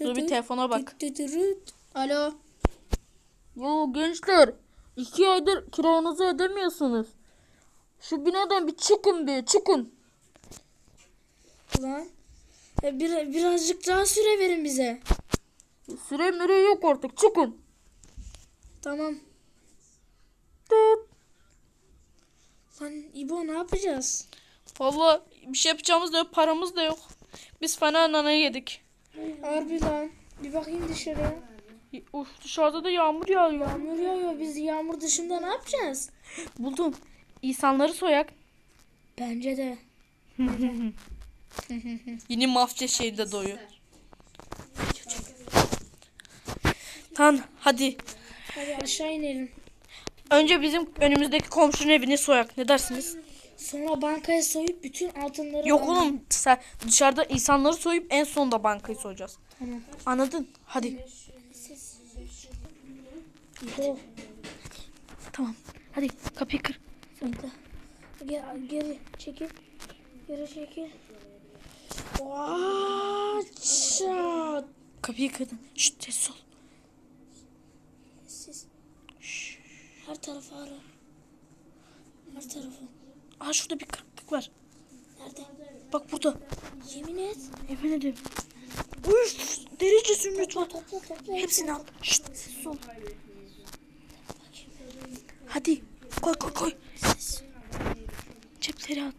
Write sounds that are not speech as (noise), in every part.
Dur bir telefona bak. Alo. Ya gençler iki aydır kiranızı ödemiyorsunuz. Şu binadan bir çıkın bir çıkın. Lan. E, bir, birazcık daha süre verin bize. Süre müre yok artık çıkın. Tamam. Tıt. Lan İbo ne yapacağız? Valla bir şey yapacağımız da yok paramız da yok. Biz fena nana yedik. Harbi lan. Bir bakayım dışarıya. Uf dışarıda da yağmur yağıyor. Yağmur yağıyor. Biz yağmur dışında ne yapacağız? Buldum. İnsanları soyak. Bence de. (laughs) Yine mafya şeyde doyu. Tan hadi. Hadi aşağı inelim. Önce bizim önümüzdeki komşunun evini soyak. Ne dersiniz? Sonra bankaya soyup bütün altınları... Yok oğlum sen dışarıda insanları soyup en sonunda bankayı soyacağız. Tamam. Anladın? Hadi. Tamam. Hadi kapıyı kır. Bekle. Gel, geri çekil. Geri çekil. Çat. Kapıyı kırdın. Şşt ses ol. Siz. Her tarafı ara. Her tarafı. Aa şurada bir kırıklık var. Nerede? Bak burada. Yemin et. Emin ederim. Üf, derici zümrüt var. Topla topla. Hepsini al. Şşt ses ol. Hadi koy koy koy. Cepleri at.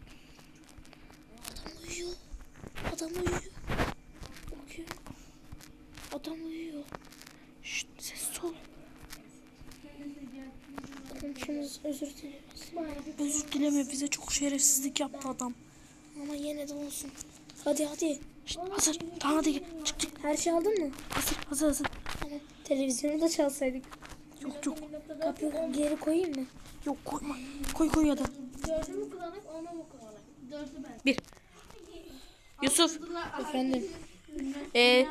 Adam uyuyor. Adam uyuyor. Bakıyor. Adam uyuyor. Şşt ses ol. Komşumuz özür dileriz. Özür dileme bize çok şerefsizlik yaptı adam. Ama yine de olsun. Hadi hadi. Şşt hazır. Tamam hadi çık çık. Her şey aldın mı? Hazır hazır hazır. Tamam. Televizyonu da çalsaydık. Yok yok. Kapıyı geri koyayım mı? Yok koyma. Koy koy ya da. Dördü mü kullanık, onu mu kullanık? Dördü ben. Bir. Yusuf. Efendim. Ee,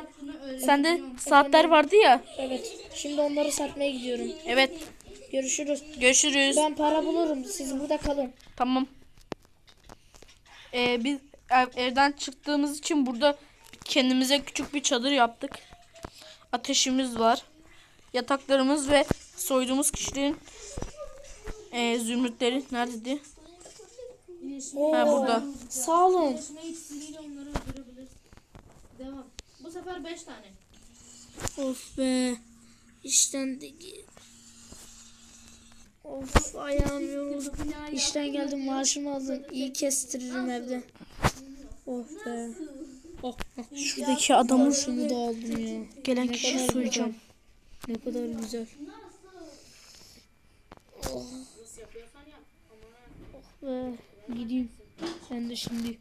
sende saatler vardı ya. Evet. Şimdi onları satmaya gidiyorum. Evet. Görüşürüz. Görüşürüz. Ben para bulurum. Siz burada kalın. Tamam. Ee, biz ev- evden çıktığımız için burada kendimize küçük bir çadır yaptık. Ateşimiz var. Yataklarımız ve soyduğumuz kişilerin ee, zümrütleri neredeydi? Ha burada. Sağ olun. Devam. Bu sefer beş tane. Of be. İşten de... Of ayağım yoruldu. İşten geldim maaşımı aldım. İyi kestiririm evde. Of be. Oh, oh. Şuradaki adamın Şunu da aldım ya. gelen kişiyi kadar soyacağım. Ne kadar güzel. Oh. Oh be. Gideyim. Sen de şimdi.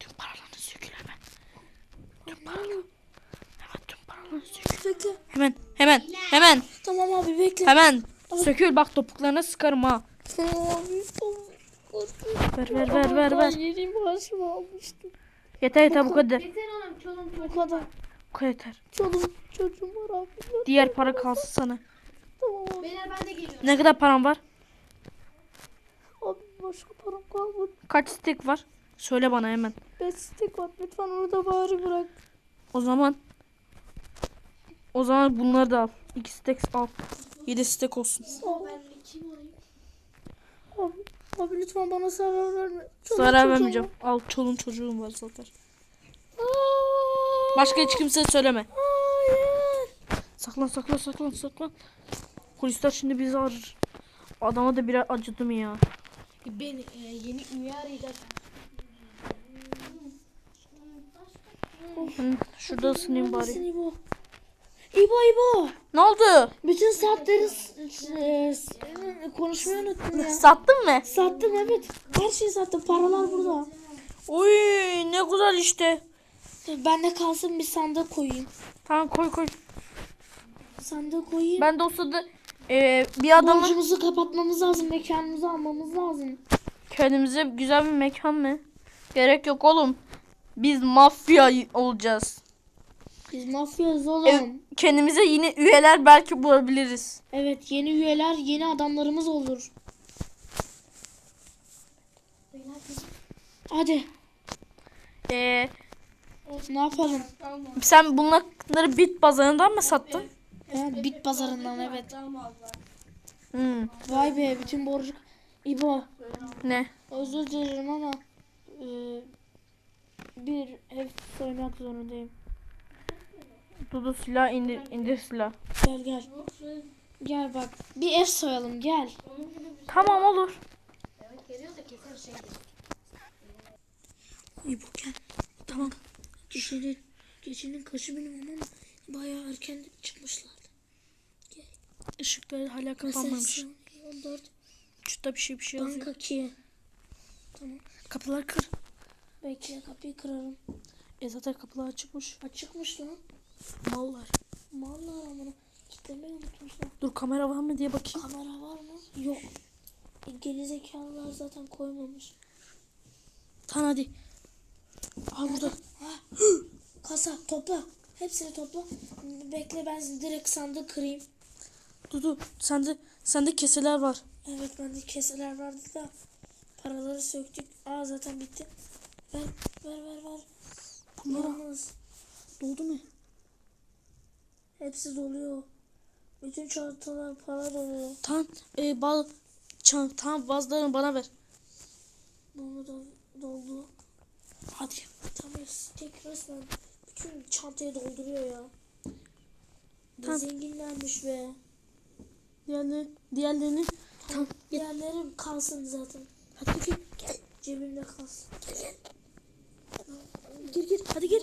Tüm paralarını sökül hemen. Tüm paralarını. Hemen tüm paralarını sökül. Bekle. Hemen hemen hemen Tamam abi bekle. Hemen. Sökül bak topuklarına sıkarım ha. Ver ver ver ver ver. Yeni maaşımı almıştım. Yeter yeter bu kadar. Yeter oğlum, çolum Bu kadar. Bu kadar yeter. Çoluğum çocuğum var abi. Diğer para kalsın sana. Tamam. Beyler ben de geliyorum. Ne kadar param var? Abi başka param kalmadı. Kaç stek var? Söyle bana hemen. 5 stek var. Lütfen onu da bari bırak. O zaman o zaman bunları da al. 2 stek al. 7 stek olsun. Abi, abi, abi lütfen bana zarar verme. Çoluğum Zarar çocuğum vermeyeceğim. Al çolun çocuğum var zaten. var. Başka hiç kimseye söyleme. Hayır. Saklan saklan saklan saklan. Polisler şimdi bizi arar. Adama da biraz acıdım ya. Ben e, yeni üye arayacağım. Şurada ısınayım bari. İbo? İbo. Ne oldu? Bütün saatleri konuşmayı unuttum ya. (laughs) Sattın mı? Sattım evet. Her şeyi sattım. Paralar burada. Oy ne güzel işte. Ben de kalsın bir sandığa koyayım. Tamam koy koy. Sandığa koyayım. Ben de o sırada e, bir adamı Borcumuzu kapatmamız lazım. Mekanımızı almamız lazım. kendimize güzel bir mekan mı? Gerek yok oğlum. Biz mafya olacağız. Biz mafyayız oğlum. Ev- kendimize yine üyeler belki bulabiliriz. Evet yeni üyeler yeni adamlarımız olur. Hadi Ee, Ne yapalım? sen bunları bit pazarından mı sattın? He, bit pazarından evet. Hmm, Vay be bütün borcu. İbo ne? özür dilerim ama e, bir ev soymak zorundayım. Dudu silah indir, indir silah. Gel gel. Gel bak bir ev soyalım gel. Tamam olur. Şey. İbo gel. Tamam. Gecenin, gecenin kaçı benim ama bayağı erken çıkmışlardı. Işıkları hala kapanmamış. 14 Şurada bir şey bir şey yazıyor. banka 2. Kapılar kır. Bekle kapıyı kırarım. E zaten kapılar açıkmış. Açıkmış lan. Mallar. Mallar amına. Kitlemeyi unutmuşlar. Dur kamera var mı diye bakayım. Kamera var mı? Yok. E, gerizekalılar zaten koymamış. Tamam hadi. Al burada. Kasa topla. Hepsini topla. Bekle ben direkt sandığı kırayım. Dudu sende sende keseler var. Evet bende keseler vardı da paraları söktük. Aa zaten bitti. Ver ver ver ver. Bunlar doldu mu? Hepsi doluyor. Bütün çantalar para doluyor. Tamam. E, bal çan, tamam bazılarını bana ver. Bunu da doldu. Hadi. Tamam tek resmen bütün çantayı dolduruyor ya. Ne Tamam. zenginlermiş be. Diğerleri, diğerlerini tamam. Git. Diğerleri kalsın zaten. Hadi gir. Gel. Cebimde kalsın. Gir gir. Hadi gir.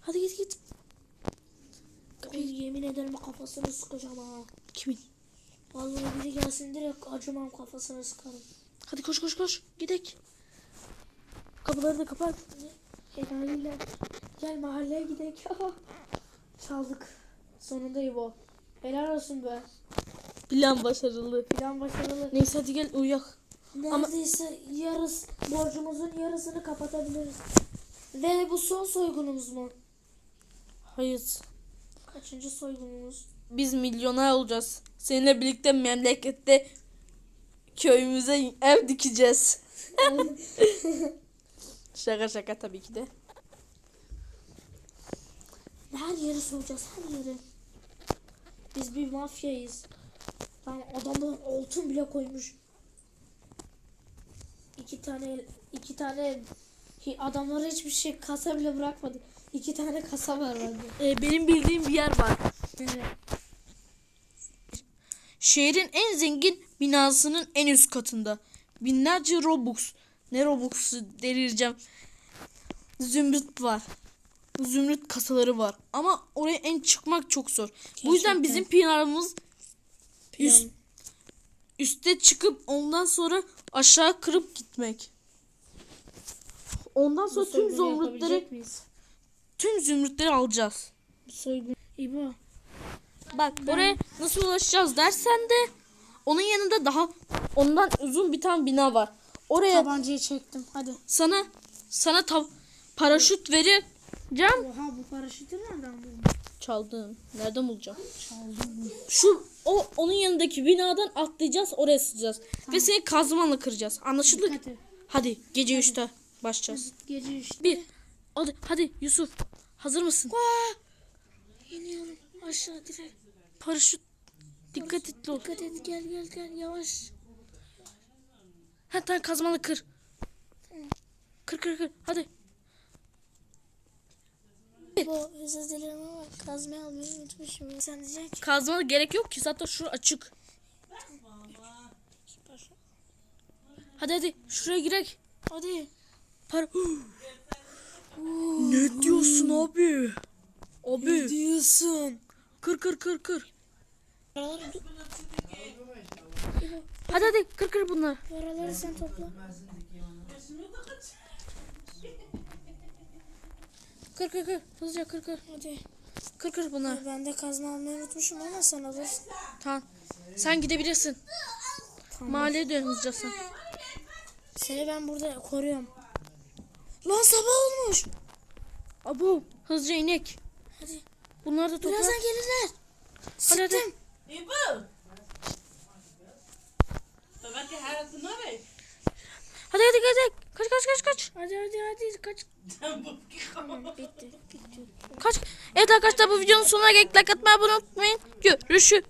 Hadi git git. Kapıyı yemin ederim kafasını sıkacağım ha. Kimin? Vallahi biri gelsin direkt acımam kafasını sıkarım. Hadi koş koş koş. Gidek. Kapıları da kapat. Helaliyle. Gel mahalleye gidelim. (laughs) Çaldık. Sonunda İbo. Helal olsun be. Plan başarılı. Plan başarılı. Neyse hadi gel uyuyak. Neredeyse yarıs borcumuzun yarısını kapatabiliriz. Ve bu son soygunumuz mu? Hayır. Kaçıncı soygunumuz? Biz milyoner olacağız. Seninle birlikte memlekette köyümüze ev dikeceğiz. (laughs) şaka şaka tabii ki de. Her yeri soyacağız her yeri. Biz bir mafyayız. Lan adamlar altın bile koymuş. İki tane iki tane Hi- adamlar hiçbir şey kasa bile bırakmadı. İki tane kasa var bende. Ee, benim bildiğim bir yer var. Evet. Şehrin en zengin binasının en üst katında. Binlerce Robux. Ne Robux'u delireceğim. Zümrüt var. Zümrüt kasaları var. Ama oraya en çıkmak çok zor. Bu yüzden bizim planımız üst, Plan. üste çıkıp ondan sonra aşağı kırıp gitmek. Ondan sonra Bu tüm zümrütleri tüm zümrütleri alacağız. Bu soygun. İbo. Bak oraya nasıl ulaşacağız dersen de onun yanında daha ondan uzun bir tane bina var. Oraya Tabancayı çektim. Hadi. sana sana tav- paraşüt vereceğim. Oha bu paraşütü nereden buldun? Çaldım. Nereden bulacağım? Çaldım. Şu o onun yanındaki binadan atlayacağız, oraya sızacağız. Ve seni kazmanla kıracağız. Anlaşıldı? Et. Hadi gece 3'te başlayacağız. Gece işte. Bir. Hadi hadi Yusuf. Hazır mısın? İniyorum aşağı direkt. Paraşüt dikkat et ol. Dikkat et gel gel gel yavaş. Ha tamam kazmanla kır. Kır kır kır. Hadi. Bu özür dilerim ama kazmayı almayı unutmuşum. Sen diyeceksin ki. Kazmana gerek yok ki zaten şu açık. Hadi hadi şuraya girek. Hadi. Para. (gasps) ne diyorsun abi? Abi. diyorsun? Kır kır kır kır. Hadi hadi kır kır bunları. paraları sen topla. Kır kır kır. Hızlıca kır kır. Hadi. Kır kır bunları. Ben de kazma almayı unutmuşum ama sen alırsın. Tamam. Sen gidebilirsin. Mahalleye dön hızlıca sen. Seni ben burada koruyorum. Lan sabah olmuş. Abu hızlıca inek. Hadi. Bunları da topla. Birazdan gelirler. Hadi hadi. Sıktım. Ibu! Tu nabe? Hadi hadi hadi. Kaç kaç kaç kaç. Hadi hadi hadi kaç. Bitti. Bitti. Kaç. Evet arkadaşlar bu videonun sonuna geldik. Like atmayı abone olmayı unutmayın. Görüşürüz.